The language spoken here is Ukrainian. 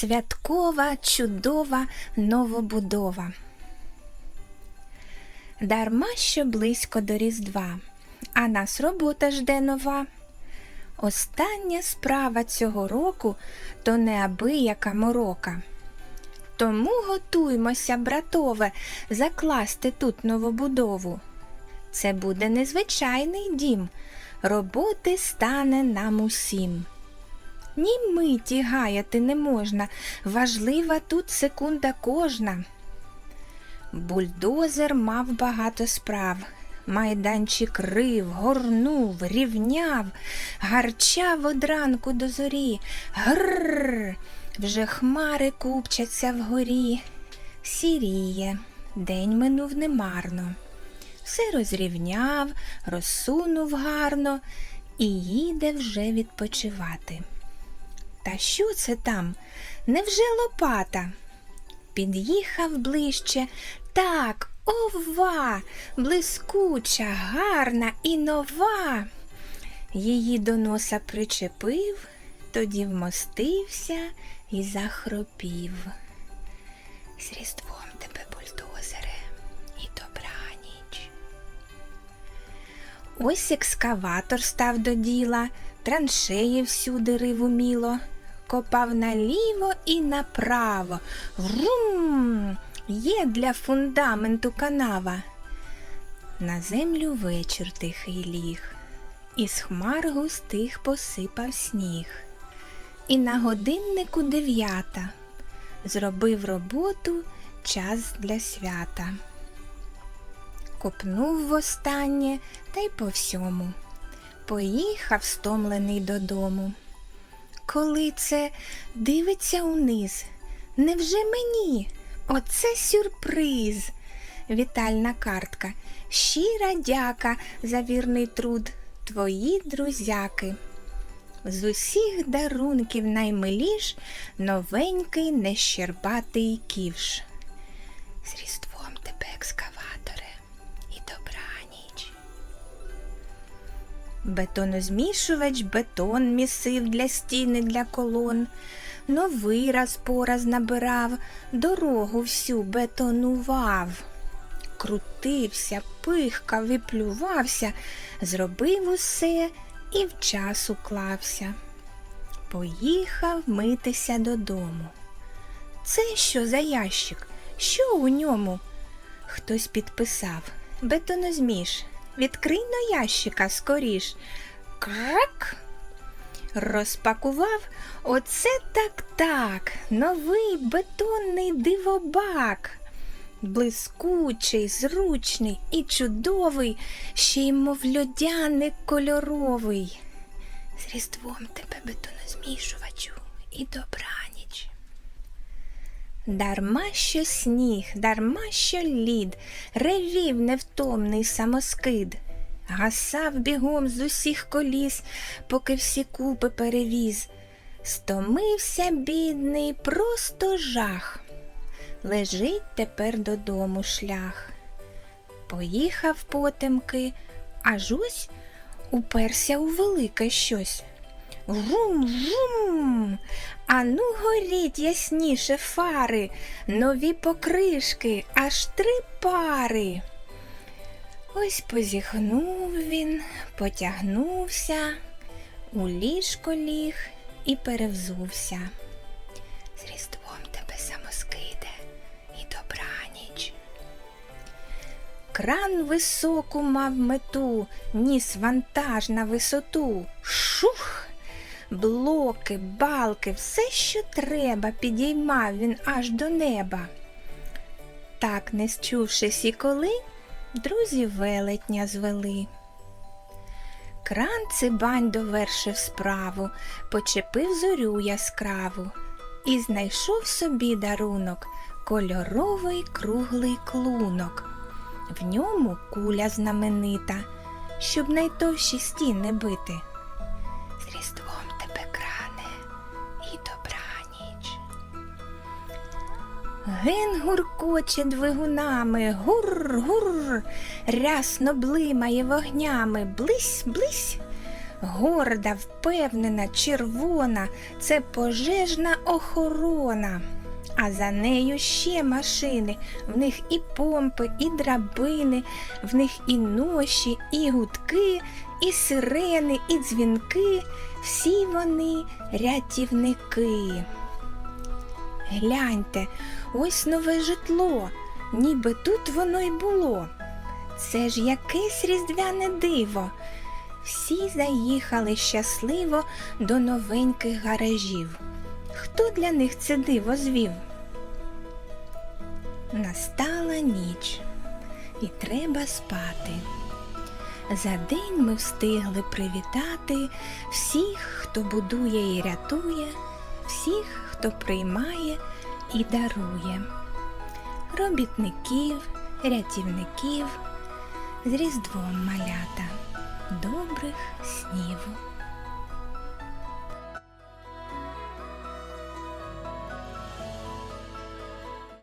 Святкова, чудова новобудова. Дарма що близько до Різдва, а нас робота жде нова. Остання справа цього року то неабияка морока. Тому готуймося, братове, закласти тут новобудову. Це буде незвичайний дім, роботи стане нам усім. Ні миті гаяти не можна, важлива тут секунда кожна. Бульдозер мав багато справ. Майданчик рив, горнув, рівняв, гарчав од ранку до зорі. Грррр, вже хмари купчаться вгорі. Сіріє, день минув немарно. Все розрівняв, розсунув гарно і їде вже відпочивати. Та що це там? Невже лопата? Під'їхав ближче. Так, ова, блискуча, гарна і нова. Її до носа причепив, тоді вмостився і захропів. З різдвом тебе, бульдозере, і добраніч. Ось екскаватор став до діла, траншеї всюди рив уміло, копав наліво і направо. Врум! Є для фундаменту канава. На землю вечір тихий ліг, із хмар густих посипав сніг. І на годиннику дев'ята зробив роботу час для свята. Копнув востаннє та й по всьому. Поїхав стомлений додому. Коли це дивиться униз, невже мені? Оце сюрприз. Вітальна картка. Щира дяка за вірний труд, твої друзяки. З усіх дарунків наймиліш новенький нещербатий ківш. З Бетонозмішувач бетон місив для стіни для колон. Новий раз по раз набирав, дорогу всю бетонував. Крутився, пихкав і плювався, зробив усе і в час уклався. Поїхав митися додому. Це що за ящик? Що у ньому? Хтось підписав. Бетонозміш, відкрий но ящика скоріш. Крак. Розпакував оце так так, новий бетонний дивобак. Блискучий, зручний і чудовий, ще й мов льодяник кольоровий. З різдвом тебе бетонозмішувачу і добраніч. Дарма що сніг, дарма що лід, ревів невтомний самоскид. Гасав бігом з усіх коліс, поки всі купи перевіз. Стомився, бідний, просто жах. Лежить тепер додому шлях. Поїхав потемки, аж ось уперся у велике щось. Вум-вум, ану горіть ясніше фари, нові покришки, аж три пари. Ось позіхнув він, потягнувся, у ліжко ліг і перевзувся. З різдвом тебе самоскиде і добраніч. Кран високу мав мету, ніс вантаж на висоту. Шух! Блоки, балки, все, що треба, підіймав він аж до неба. Так, не счувшись і коли, друзі велетня звели. Кран цибань довершив справу, почепив зорю яскраву і знайшов собі дарунок кольоровий круглий клунок. В ньому куля знаменита, щоб найтовші стіни бити. З різдвом Ген гуркоче двигунами, гур, гур, рясно блимає вогнями, блись, блись. горда, впевнена, червона, це пожежна охорона. А за нею ще машини, в них і помпи, і драбини, в них і ноші, і гудки, і сирени, і дзвінки, всі вони рятівники. Гляньте, ось нове житло, ніби тут воно й було. Це ж якесь різдвяне диво. Всі заїхали щасливо до новеньких гаражів. Хто для них це диво звів? Настала ніч, і треба спати. За день ми встигли привітати всіх, хто будує і рятує, всіх, хто приймає і дарує, робітників, рятівників з Різдвом малята, добрих снів.